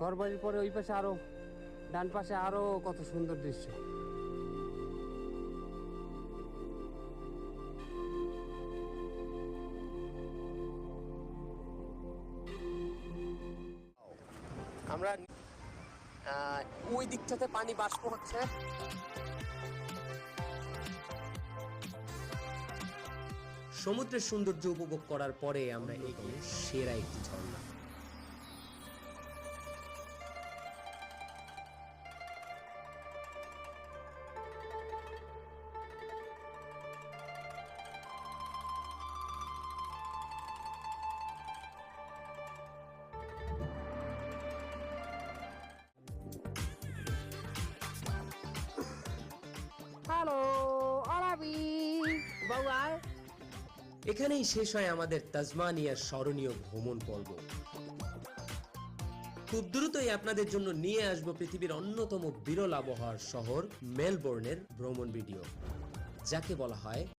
ঘর বাড়ির পরে ওই পাশে আরও ডান পাশে আরও কত সুন্দর দৃশ্য। আমরা ওই দিকটাতে পানি বাষ্প হচ্ছে। সমুদ্রের সৌন্দর্য উপভোগ করার পরে আমরা এগিয়ে সেরা একটি ঝর্ণা। এখানেই শেষ হয় আমাদের তাজমানিয়ার স্মরণীয় ভ্রমণ পর্ব। খুব দ্রুতই আপনাদের জন্য নিয়ে আসব পৃথিবীর অন্যতম বিরল আবহাওয়ার শহর, মেলবোর্নের ভ্রমণ ভিডিও, যাকে বলা হয়